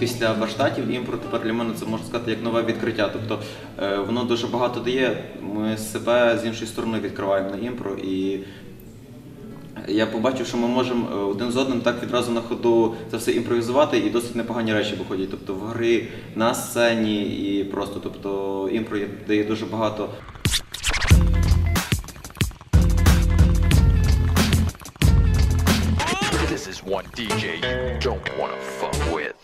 після warsztatів імпро тепер для мене це можна сказати як нове відкриття. Тобто е, воно дуже багато дає. Ми себе з іншої сторони відкриваємо на імпро і. Я побачив, що ми можемо е, один з одним так відразу на ходу це все імпровізувати, і досить непогані речі виходять. Тобто в грі на сцені і просто, тобто імпро дає дуже багато one DJ you don't wanna fuck with.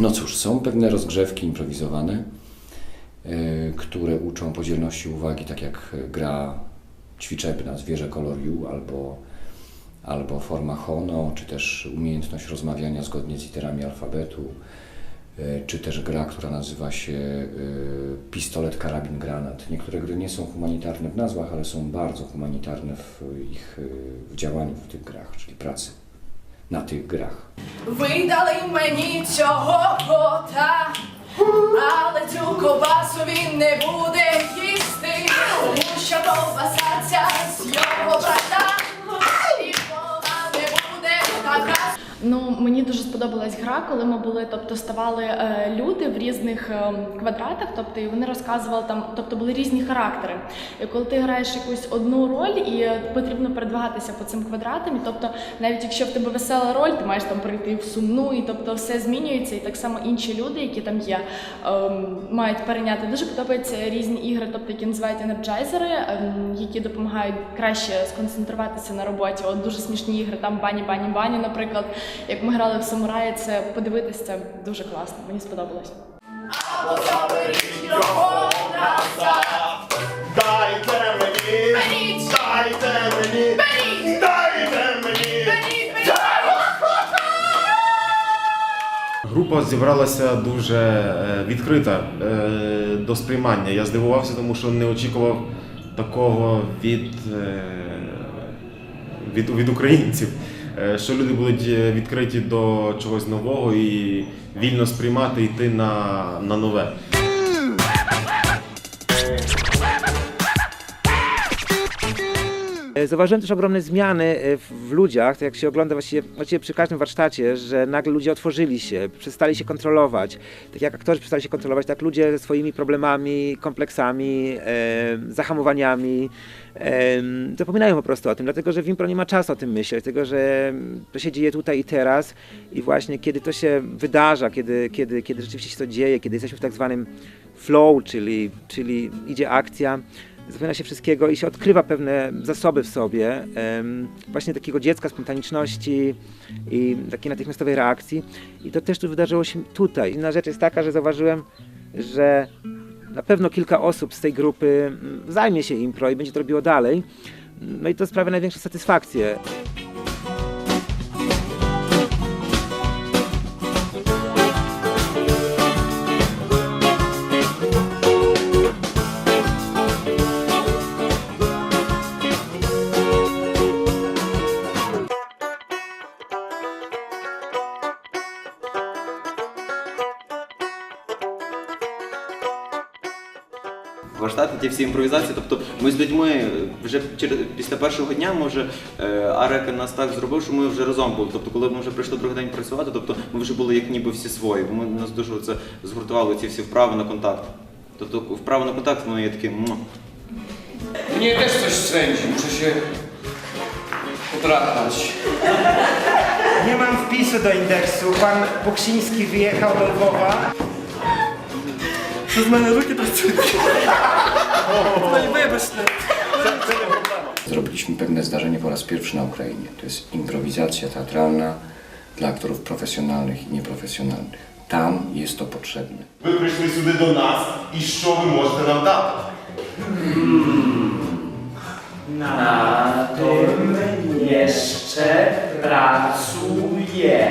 No cóż, są pewne rozgrzewki improwizowane, e, które uczą podzielności uwagi, tak jak gra ćwiczebna Zwierzę Kolor U albo, albo forma Hono, czy też umiejętność rozmawiania zgodnie z literami alfabetu, E, czy też gra, która nazywa się e, Pistolet, Karabin, Granat. Niektóre gry nie są humanitarne w nazwach, ale są bardzo humanitarne w ich e, w działaniu w tych grach, czyli pracy na tych grach. Wydali meni ciało ale tylko basowi nie budu. Дуже гра, коли ми були, тобто ставали е, люди в різних е, квадратах, тобто і вони розказували там, тобто були різні характери. І коли ти граєш якусь одну роль, і потрібно передвигатися по цим квадратам, і тобто навіть якщо в тебе весела роль, ти маєш там прийти в сумну, і тобто все змінюється, і так само інші люди, які там є, ем, мають перейняти. Дуже подобаються різні ігри, тобто які називають енерджайзери, ем, які допомагають краще сконцентруватися на роботі. От дуже смішні ігри, там бані, бані, бані, наприклад. Як ми грали в самураї, це подивитись це дуже класно. Мені сподобалось. Дайте мені, дайте мені, дайте мені. Група зібралася дуже е, відкрита е, до сприймання. Я здивувався, тому що не очікував такого від, е, від, від українців. Е, Що люди будуть е, відкриті до чогось нового і вільно сприймати, йти на, на нове. Zauważyłem też ogromne zmiany e, w, ludziach, to jak się ogląda właściwie, właściwie przy każdym warsztacie, że nagle ludzie otworzyli się, przestali się kontrolować. Tak jak aktorzy przestali się kontrolować, tak ludzie ze swoimi problemami, kompleksami, e, zahamowaniami e, zapominają po prostu o tym, dlatego że w impro nie ma czasu o tym myśleć, dlatego że to się dzieje tutaj i teraz i właśnie kiedy to się wydarza, kiedy, kiedy, kiedy rzeczywiście się to dzieje, kiedy jesteśmy w tak zwanym flow, czyli, czyli idzie akcja, zapomina się wszystkiego i się odkrywa pewne zasoby w sobie, właśnie takiego dziecka, spontaniczności i takiej natychmiastowej reakcji. I to też tu wydarzyło się tutaj. Inna rzecz jest taka, że zauważyłem, że na pewno kilka osób z tej grupy mm, zajmie się impro i będzie to robiło dalej. No i to sprawia największą satysfakcję. Warsztaти, ті всі імпровізації. Тобто ми з людьми вже через після першого дня ми вже е, Арек нас так зробив, що ми вже разом були. Тобто, коли ми вже прийшли другий день працювати, тобто ми вже були як ніби всі свої. Бо ми нас дуже це згуртували ці всі вправи на контакт. Тобто вправи на контакт вони є такі. Mnie też coś swędzi, muszę się podrapać. Nie mam wpisu do indeksu. Pan Buksiński wyjechał do Lwowa. Przez moje ruki to No i wybacz Zrobiliśmy pewne zdarzenie po raz pierwszy na Ukrainie. To jest improwizacja teatralna dla aktorów profesjonalnych i nieprofesjonalnych. Tam jest to potrzebne. Ви прийшли сюди до нас, і що ви можете нам дати? Na tym jeszcze pracuję.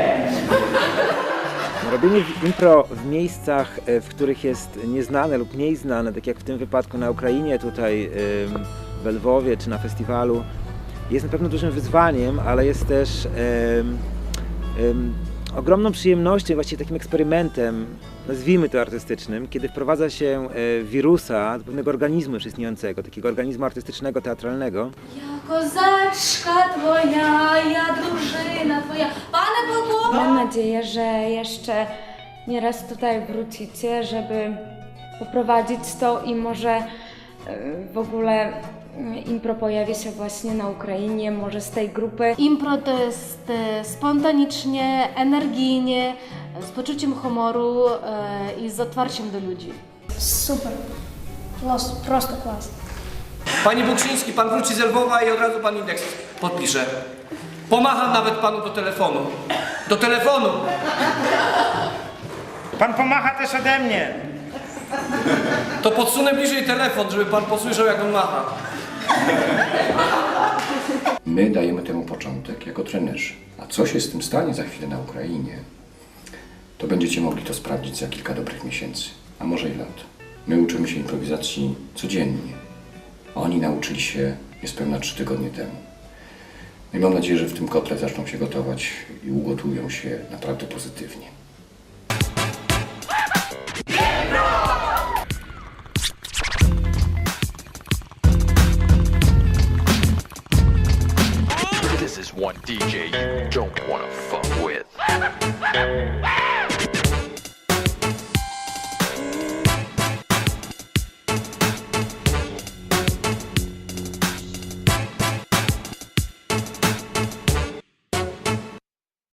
Robienie impro w miejscach, e, w których jest nieznane lub mniej znane, tak jak w tym wypadku na Ukrainie, tutaj w Lwowie czy na festiwalu, jest na pewno dużym wyzwaniem, ale jest też ogromną przyjemnością, właściwie takim eksperymentem, nazwijmy to artystycznym, kiedy wprowadza się e, wirusa do pewnego organizmu już istniejącego, takiego organizmu artystycznego, teatralnego. Ja kozaczka twoja, ja twoja. Pane Bogu! Mam nadzieję, że jeszcze nieraz tutaj wrócicie, żeby poprowadzić to i może e, w ogóle mm, impro pojawi się właśnie na Ukrainie, może z tej grupy. Impro to jest e, spontanicznie, energijnie, e, z poczuciem humoru i z otwarciem do ludzi. Super. Klas, prosto klas. Panie Buksiński, pan wróci z Lwowa i od razu pan indeks podpisze. Pomacham nawet panu do telefonu. Do telefonu! Pan pomacha też ode mnie. To podsunę bliżej telefon, żeby pan posłyszał jak on macha. My dajemy temu początek jako trenerzy. A co się z tym stanie za chwilę na Ukrainie, to będziecie mogli to sprawdzić za kilka dobrych miesięcy, a może i lat. My uczymy się improwizacji codziennie, a oni nauczyli się niespełna trzy tygodnie temu. No I mam nadzieję, że w tym kotle zaczną się gotować i ugotują się naprawdę pozytywnie. DJ you don't wanna fuck with.